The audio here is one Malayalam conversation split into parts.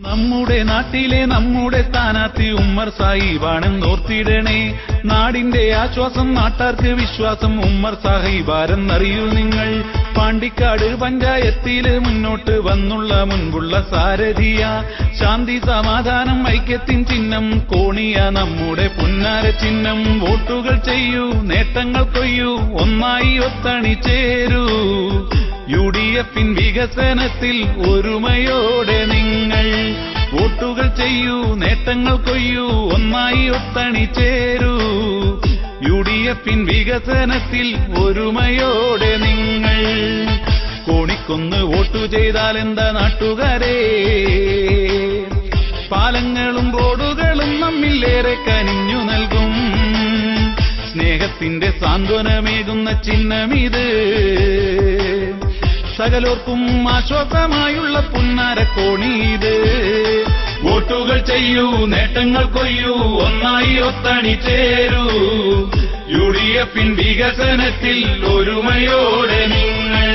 നമ്മുടെ നാട്ടിലെ നമ്മുടെ സ്ഥാനാർത്ഥി ഉമ്മർ സാഹിബാണെന്നോർത്തിടണേ നാടിന്റെ ആശ്വാസം നാട്ടാർക്ക് വിശ്വാസം ഉമ്മർ സാഹിബാരെന്നറിയൂ നിങ്ങൾ. പാണ്ടിക്കാട് പഞ്ചായത്തിൽ മുന്നോട്ട് വന്നുള്ള മുൻപുള്ള സാരഥിയ. ശാന്തി സമാധാനം ഐക്യത്തിൻ ചിഹ്നം കോണിയ നമ്മുടെ പുന്നാര ചിഹ്നം. വോട്ടുകൾ ചെയ്യൂ നേട്ടങ്ങൾ കൊയ്യൂ ഒന്നായി ഒത്തണി ചേരൂ. യു ഡി എഫിൻ വികസനത്തിൽ ഒരുമയോടെ നിങ്ങൾ വോട്ടുകൾ ചെയ്യൂ നേട്ടങ്ങൾ കൊയ്യൂ ഒന്നായി ഒത്തണി ചേരൂ. എഫിൻ വികസനത്തിൽ ഒരുമയോടെ നിങ്ങൾ കോണിക്കൊന്ന് വോട്ടു ചെയ്താൽ എന്താ നാട്ടുകാരെ? പാലങ്ങളും റോഡുകളും നമ്മിലേറെ കനിഞ്ഞു നൽകും. സ്നേഹത്തിന്റെ സാന്ത്വനമേകുന്ന ചിഹ്നമിത്. സകലോർക്കും ആശ്വാസമായുള്ള പുന്നാരക്കോണീത് വോട്ടുകൾ ചെയ്യൂ നേട്ടങ്ങൾ കൊയ്യൂ ഒന്നായി ഒത്തണി ചേരൂ. യു ഡി എഫിൻ വികസനത്തിൽ ഒരുമയോടെ നിങ്ങൾ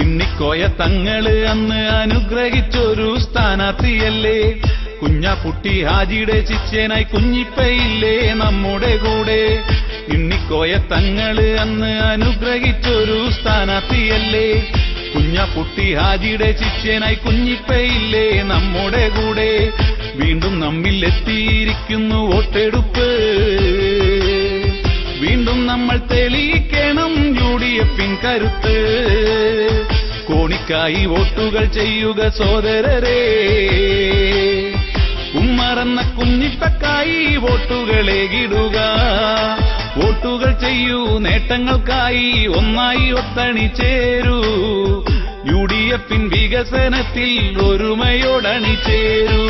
ഇന്നിക്കോയ തങ്ങൾ അന്ന് അനുഗ്രഹിച്ചൊരു സ്ഥാനാർത്ഥിയല്ലേ? കുഞ്ഞാപ്പുട്ടി ഹാജിയുടെ ശിഷ്യനായി കുഞ്ഞിപ്പയില്ലേ നമ്മുടെ കൂടെ? ഇന്നിക്കോയ തങ്ങൾ അന്ന് അനുഗ്രഹിച്ചൊരു സ്ഥാനാർത്ഥിയല്ലേ? കുഞ്ഞാപ്പുട്ടി ഹാജിയുടെ ശിഷ്യനായി കുഞ്ഞിപ്പയില്ലേ നമ്മുടെ കൂടെ? വീണ്ടും നമ്മിൽ എത്തിയിരിക്കുന്നു വോട്ടെടുപ്പ്. വീണ്ടും നമ്മൾ തെളിയിക്കണം ഡി കരുത്ത് കോണിക്കായി വോട്ടുകൾ ചെയ്യുക സോദരരെ ഉമ്മറന്ന കുഞ്ഞിപ്പക്കായി വോട്ടുകളേകിടുക വോട്ടുകൾ ചെയ്യൂ നേട്ടങ്ങൾക്കായി ഒന്നായി ഒത്തണി ചേരൂ. യു ഡി എഫിൻ വികസനത്തിൽ ഒരുമയോടണി ചേരൂ.